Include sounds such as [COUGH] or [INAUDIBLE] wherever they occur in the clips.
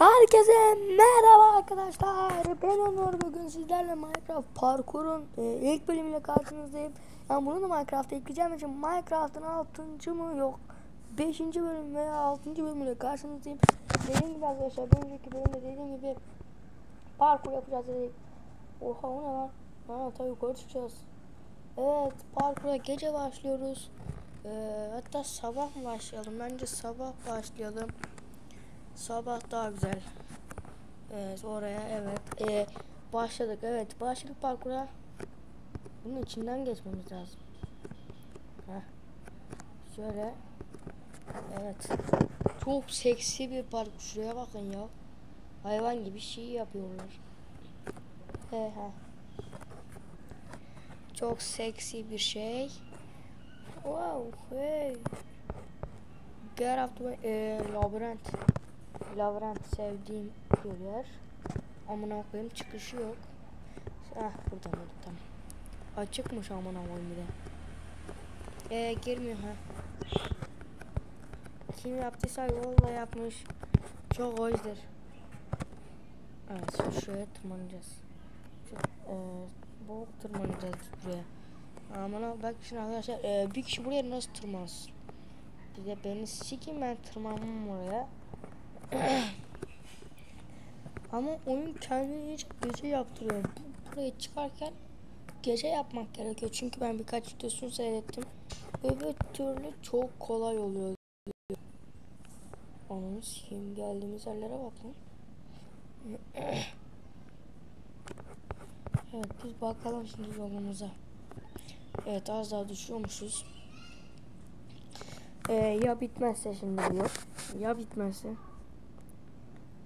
Herkese merhaba arkadaşlar. Ben Onur. Bugün sizlerle Minecraft parkurun e, ilk bölümüyle karşınızdayım. Yani bunu da Minecraft'a ekleyeceğim için Minecraft'ın 6. mı yok 5. bölüm veya 6. bölümüyle karşınızdayım. Dediğim gibi arkadaşlar bir önceki bölümde dediğim gibi parkur yapacağız dedik. Oha o ne lan? Ha tabii yukarı çıkacağız. Evet parkura gece başlıyoruz. Ee, hatta sabah başlayalım? Bence sabah başlayalım. Sabah daha güzel. Evet oraya evet. Ee, başladık evet. Başladık parkura. Bunun içinden geçmemiz lazım. Heh. Şöyle. Evet. Çok seksi bir parkur. Şuraya bakın ya. Hayvan gibi şey yapıyorlar. He he. Çok seksi bir şey. Wow, hey. Get up to e, labirent. Labirent sevdiğim bir yer. Amına koyayım çıkışı yok. Ah buradan oldu tamam. Açıkmış amına koyayım bir de. Ee, girmiyor ha. Kim yaptıysa yolla yapmış. Çok hoşdur. Evet şuraya tırmanacağız. Şu, e, bu tırmanacağız buraya. Aman bak şimdi arkadaşlar e, bir kişi buraya nasıl tırmansın? Bir de beni sikin ben tırmanmam oraya. [CLEARS THROAT] Ama oyun kendini gece yaptırıyor. Bu- Buraya çıkarken gece yapmak gerekiyor. Çünkü ben birkaç videosunu seyrettim. Öbür türlü çok kolay oluyor. Onun sikeyim geldiğimiz yerlere bak lan. [CLEARS THROAT] evet biz bakalım şimdi yolumuza. Evet az daha düşüyormuşuz. Ee, ya bitmezse şimdi diyor. Ya bitmezse.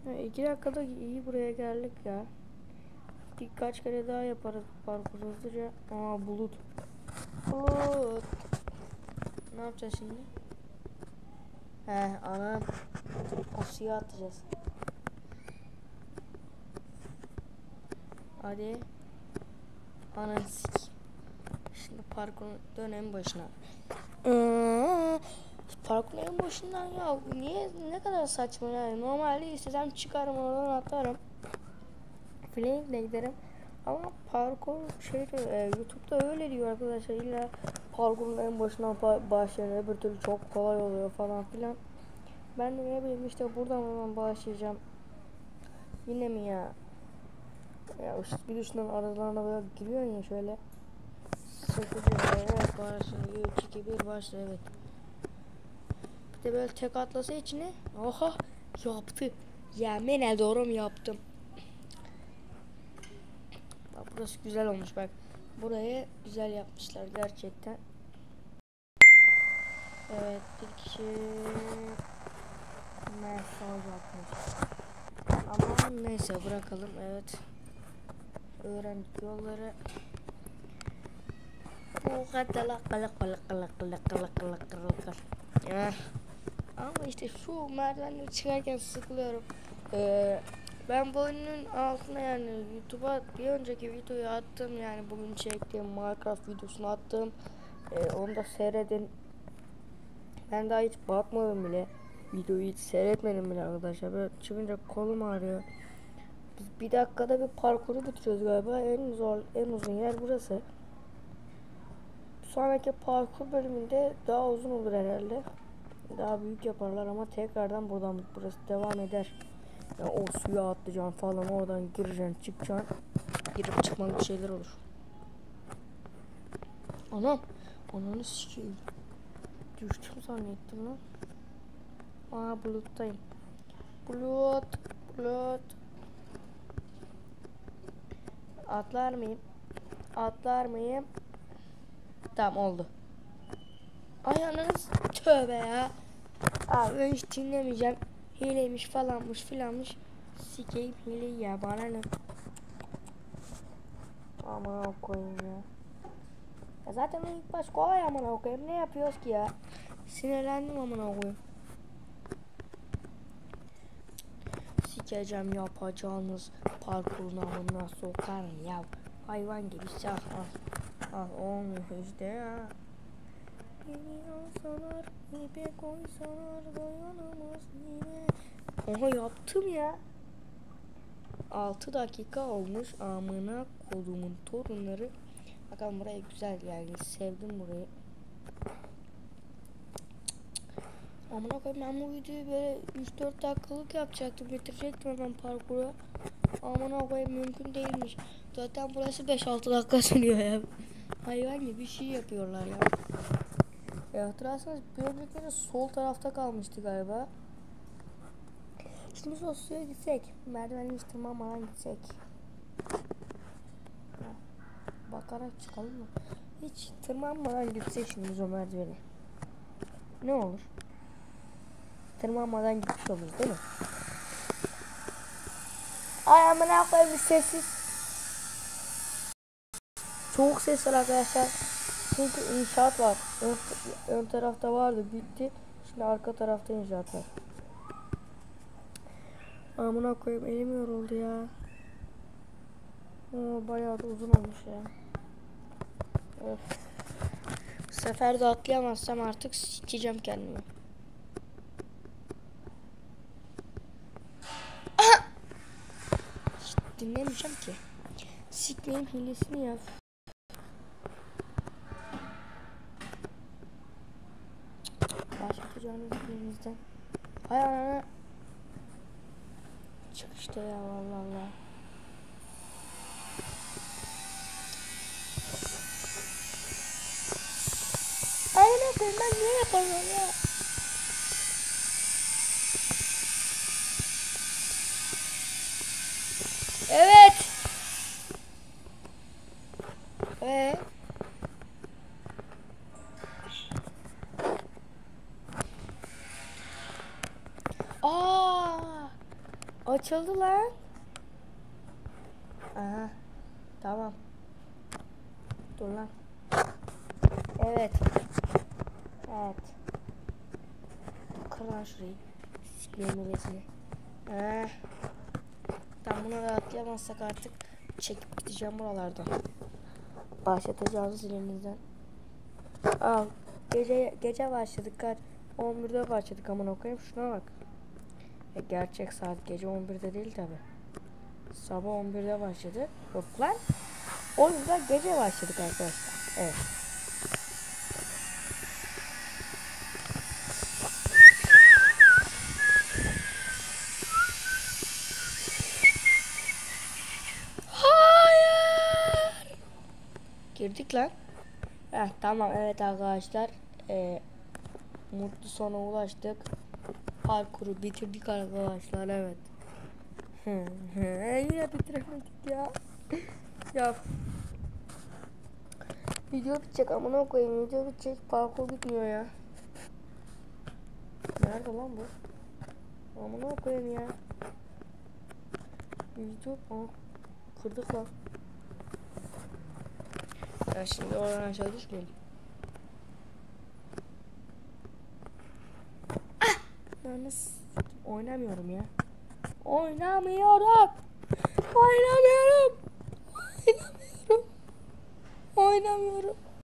Ha, iki dakikada iyi buraya geldik ya. Birkaç kere daha yaparız parkur hızlıca. Aa bulut. Bulut. Ne yapacağız şimdi? He anam. O suya atacağız. Hadi. Ananı. Şimdi parkurun dönem başına. Parkurun en başından ya. Niye ne kadar saçma yani? Normalde istesem çıkarım oradan atarım. Flame'le giderim. Ama parkur şey e, YouTube'da öyle diyor arkadaşlar. İlla parkurun en başından ba- başlayın öbür türlü çok kolay oluyor falan filan. Ben de ne bileyim işte buradan hemen başlayacağım. Yine mi ya? Ya işte bir üstünden aralarına böyle giriyorsun ya şöyle. Sıkıcı evet başlıyor. 3 2 1 başla evet de böyle tek atlasa içine. Oha yaptı. Yemin ediyorum yaptım. Bak burası güzel olmuş bak. Burayı güzel yapmışlar gerçekten. Evet bir kişi mesaj yapmış. Ama neyse bırakalım. Evet. Öğrendik yolları. Bu kadar. Kılık kılık kılık kılık kılık kılık kılık Ya. Ama işte şu merdivenleri çıkarken sıkılıyorum. Ee, ben bu oyunun altına yani YouTube'a bir önceki videoyu attım yani bugün çektiğim Minecraft videosunu attım. Ee, onu da seyredin. Ben daha hiç bakmadım bile. Videoyu hiç seyretmedim bile arkadaşlar. Böyle çıkınca kolum ağrıyor. Biz bir dakikada bir parkuru bitiriyoruz galiba. En zor, en uzun yer burası. Sonraki parkur bölümünde daha uzun olur herhalde. Daha büyük yaparlar ama tekrardan buradan burası devam eder. Yani o suya atlayacaksın falan oradan gireceksin çıkacaksın. Girip çıkmalık şeyler olur. Anam. Ananı sikeyim. Düştüm zannettim lan. Aa buluttayım. Bulut. Bulut. Atlar mıyım? Atlar mıyım? Tamam oldu. Ay ananız tövbe ya. Abi ben hiç dinlemeyeceğim. Hileymiş falanmış filanmış. Sikeyim hileyi ya bana ne. Aman koyayım ya. ya. Zaten ilk baş kolay aman koyayım. Ne yapıyoruz ki ya? Sinirlendim aman koyayım. Sikeceğim yapacağınız parkurun amına sokarım ya. Hayvan gibi şah. Ah olmuyor işte ya. Beni alsalar, ipe koysalar dayanamaz yine. Oha yaptım ya. 6 dakika olmuş amına kodumun torunları. Bakalım buraya güzel yani sevdim burayı. Amına koyayım ben bu videoyu böyle 3-4 dakikalık yapacaktım. Bitirecektim hemen parkuru. Amına koyayım mümkün değilmiş. Zaten burası 5-6 dakika sürüyor ya. Hayvan gibi bir şey yapıyorlar ya. E hatırlarsanız bir önceki sol tarafta kalmıştı galiba. Şimdi o suya gitsek. Merdivenle hiç tırmanmadan gitsek. Bakarak çıkalım mı? Hiç tırmanmadan gitsek şimdi o merdiveni. Ne olur? Tırmanmadan gitmiş oluruz değil mi? Ay amına koyayım sessiz. Çok ses var arkadaşlar. Çünkü inşaat var. Ön, ön tarafta vardı bitti. Şimdi arka tarafta inşaat var. Amına koyayım elim yoruldu ya. Oo, bayağı da uzun olmuş ya. Öf. Bu sefer de atlayamazsam artık sikeceğim kendimi. [COUGHS] Dinlemeyeceğim ki. Sikmeyin hilesini yap. Başlatacağınız elinizden. Hay anana. Çık işte ya vallahi Allah. Koyayım ben niye yapamıyorum ya? Açıldı lan. Aha. Tamam. Dur lan. Evet. Evet. Kır lan şurayı. Memlesini. Ah. Tam bunu da atlayamazsak artık çekip gideceğim buralardan. Başlatacağınız elinizden. Al. Gece gece başladık kaç? 11'de başladık aman okuyayım şuna bak. E, gerçek saat gece 11'de değil tabi. Sabah 11'de başladı. Yok lan. O yüzden gece başladık arkadaşlar. Evet. Hayır. Girdik lan. Heh, tamam evet arkadaşlar. Ee, mutlu sona ulaştık. Parkuru bitirdik arkadaşlar evet. Yine bitiremedik ya. ya. Video bitecek amına koyayım video bitecek parkur bitmiyor ya. Nerede lan bu? Amına koyayım ya. Video Aa, kırdık lan. Ya şimdi oradan aşağı düşmeyelim. Yalnız oynamıyorum ya. Oynamıyorum. Oynamıyorum. Oynamıyorum. Oynamıyorum.